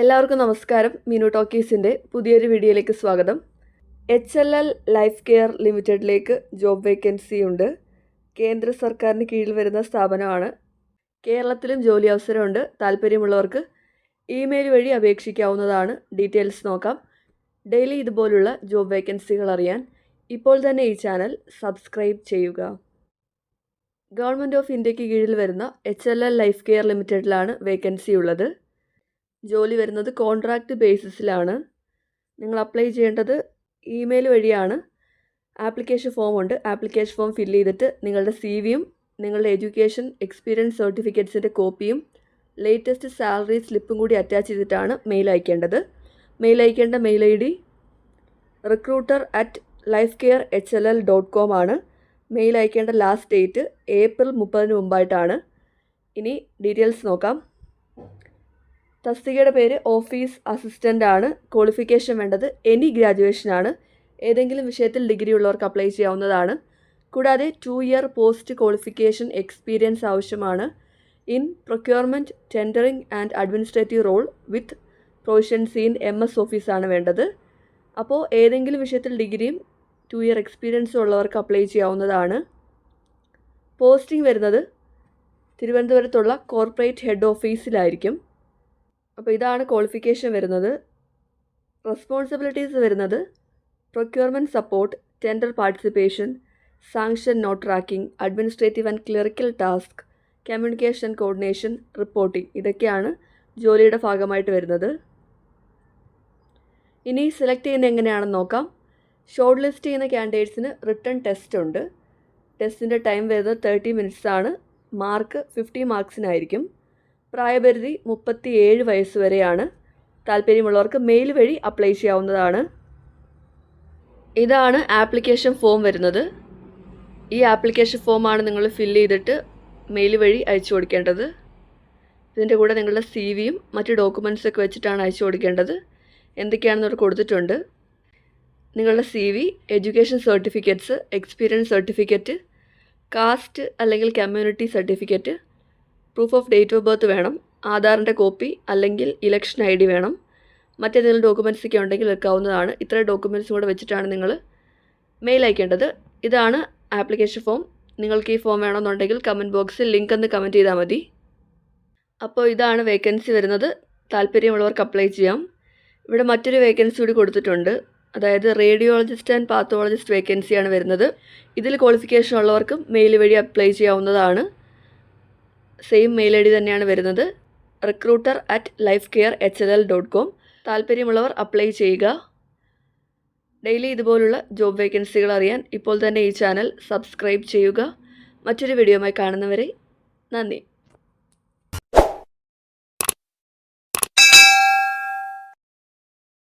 എല്ലാവർക്കും നമസ്കാരം. മീനു ടോക്കീസിന്റെ പുതിയൊരു വീഡിയോയിലേക്ക് സ്വാഗതം. H L L life care ലിമിറ്റഡിലേക്ക് ജോബ് വേക്കൻസി ഉണ്ട്. കേന്ദ്ര സർക്കാരിന് കീഴിൽ വരുന്ന സ്ഥാപനമാണ്. കേരളത്തിലും ജോലി അവസരമുണ്ട്. താല്പര്യമുള്ളവർക്ക് ഇമെയിൽ വഴി അപേക്ഷിക്കാവുന്നതാണ്. ഡീറ്റെയിൽസ് നോക്കാം. ഡെയിലി ഇതുപോലുള്ള ജോബ് വേക്കൻസികൾ അറിയാൻ ഇപ്പോൾ തന്നെ ഈ ചാനൽ സബ്സ്ക്രൈബ് ചെയ്യുക. ഗവൺമെന്റ് ഓഫ് ഇന്ത്യയ്ക്ക് കീഴിൽ വരുന്ന H L L life care ലിമിറ്റഡിലാണ് vacancy ഉള്ളത്. ജോലി വരുന്നത് കോൺട്രാക്റ്റ് ബേസിസിലാണ്. നിങ്ങൾ അപ്ലൈ ചെയ്യേണ്ടത് ഇമെയിൽ വഴിയാണ്. ആപ്ലിക്കേഷൻ ഫോം ഉണ്ട്. ആപ്ലിക്കേഷൻ ഫോം ഫില്ല് ചെയ്തിട്ട് നിങ്ങളുടെ സി വിയും നിങ്ങളുടെ എഡ്യൂക്കേഷൻ എക്സ്പീരിയൻസ് സർട്ടിഫിക്കറ്റ്സിന്റെ കോപ്പിയും ലേറ്റസ്റ്റ് സാലറി സ്ലിപ്പും കൂടി അറ്റാച്ച് ചെയ്തിട്ടാണ് മെയിൽ അയക്കേണ്ടത്. മെയിൽ അയക്കേണ്ട mail I D recruiter at life care H L L dot com ആണ്. മെയിൽ അയക്കേണ്ട ലാസ്റ്റ് ഡേറ്റ് ഏപ്രിൽ മുപ്പതിന് മുമ്പായിട്ടാണ്. ഇനി ഡീറ്റെയിൽസ് നോക്കാം. തസ്തികയുടെ പേര് ഓഫീസ് അസിസ്റ്റന്റ് ആണ്. ക്വാളിഫിക്കേഷൻ വേണ്ടത് എനി ഗ്രാജുവേഷൻ ആണ്. ഏതെങ്കിലും വിഷയത്തിൽ ഡിഗ്രി ഉള്ളവർക്ക് അപ്ലൈ ചെയ്യാവുന്നതാണ്. കൂടാതെ two year post qualification experience ആവശ്യമാണ്. In procurement tendering and administrative role with proficiency in M S ഓഫീസാണ് വേണ്ടത്. അപ്പോൾ ഏതെങ്കിലും വിഷയത്തിൽ ഡിഗ്രിയും ടു ഇയർ എക്സ്പീരിയൻസും ഉള്ളവർക്ക് അപ്ലൈ ചെയ്യാവുന്നതാണ്. പോസ്റ്റിംഗ് വരുന്നത് തിരുവനന്തപുരത്തുള്ള കോർപ്പറേറ്റ് ഹെഡ് ഓഫീസിലായിരിക്കും അപ്പോൾ ഇതാണ് ക്വാളിഫിക്കേഷൻ വരുന്നത്. റെസ്പോൺസിബിലിറ്റീസ് വരുന്നത്. Procurement support tender participation sanction note tracking administrative and clerical task communication coordination reporting ഇതൊക്കെയാണ് ജോലിയുടെ ഭാഗമായിട്ട് വരുന്നത്. ഇനി സെലക്ട് ചെയ്യുന്നത് എങ്ങനെയാണെന്ന് നോക്കാം. ഷോർട്ട് ലിസ്റ്റ് ചെയ്യുന്ന ക്യാൻഡിഡേറ്റ്സിന് റിട്ടേൺ ടെസ്റ്റ് ഉണ്ട്. ടെസ്റ്റിന്റെ ടൈം വരുന്നത് തേർട്ടി മിനിറ്റ്സ് ആണ്. മാർക്ക് ഫിഫ്റ്റി മാർക്സിനായിരിക്കും പ്രായപരിധി മുപ്പത്തി ഏഴ് വയസ്സ് വരെയാണ്. താല്പര്യമുള്ളവർക്ക് മെയിൽ വഴി അപ്ലൈ ചെയ്യാവുന്നതാണ്. ഇതാണ് ആപ്ലിക്കേഷൻ ഫോം വരുന്നത്. ഈ ആപ്ലിക്കേഷൻ ഫോമാണ് നിങ്ങൾ ഫില്ല് ചെയ്തിട്ട് മെയിൽ വഴി അയച്ചു കൊടുക്കേണ്ടത്. ഇതിന്റെ കൂടെ നിങ്ങളുടെ സി വിയും മറ്റ് ഡോക്യുമെന്റ്സൊക്കെ വെച്ചിട്ടാണ് അയച്ചു കൊടുക്കേണ്ടത്. എന്തൊക്കെയാണെന്ന് അവർ കൊടുത്തിട്ടുണ്ട്. നിങ്ങളുടെ C V education certificates experience certificate caste അല്ലെങ്കിൽ community certificate proof of date of birth വേണം ആധാറിന്റെ കോപ്പി അല്ലെങ്കിൽ ഇലക്ഷൻ ഐ ഡി വേണം. മറ്റേതെങ്കിലും ഡോക്യുമെന്റ്സ് ഒക്കെ ഉണ്ടെങ്കിൽ വെക്കാവുന്നതാണ് ഇത്ര ഡോക്യുമെന്റ്സും കൂടെ വെച്ചിട്ടാണ് നിങ്ങൾ മെയിൽ അയക്കേണ്ടത്. ഇതാണ് ആപ്ലിക്കേഷൻ ഫോം നിങ്ങൾക്ക് ഈ ഫോം വേണമെന്നുണ്ടെങ്കിൽ കമന്റ് ബോക്സിൽ ലിങ്ക് ഒന്ന് കമന്റ് ചെയ്താൽ മതി. അപ്പോൾ ഇതാണ് വേക്കൻസി വരുന്നത്. താല്പര്യമുള്ളവർക്ക് അപ്ലൈ ചെയ്യാം. ഇവിടെ മറ്റൊരു വേക്കൻസി കൂടി കൊടുത്തിട്ടുണ്ട്. അതായത് റേഡിയോളജിസ്റ്റ് ആൻഡ് പാത്തോളജിസ്റ്റ് വേക്കൻസിയാണ് വരുന്നത്. ഇതിൽ ക്വാളിഫിക്കേഷൻ ഉള്ളവർക്കും മെയിൽ വഴി അപ്ലൈ ചെയ്യാവുന്നതാണ്. സെയിം മെയിൽ ഐ ഡി തന്നെയാണ് വരുന്നത്. Recruiter at life care H L L dot com താല്പര്യമുള്ളവർ അപ്ലൈ ചെയ്യുക. ഡെയിലി ഇതുപോലുള്ള ജോബ് വേക്കൻസികൾ അറിയാൻ ഇപ്പോൾ തന്നെ ഈ ചാനൽ സബ്സ്ക്രൈബ് ചെയ്യുക. മറ്റൊരു വീഡിയോയുമായി കാണുന്നവരെ നന്ദി.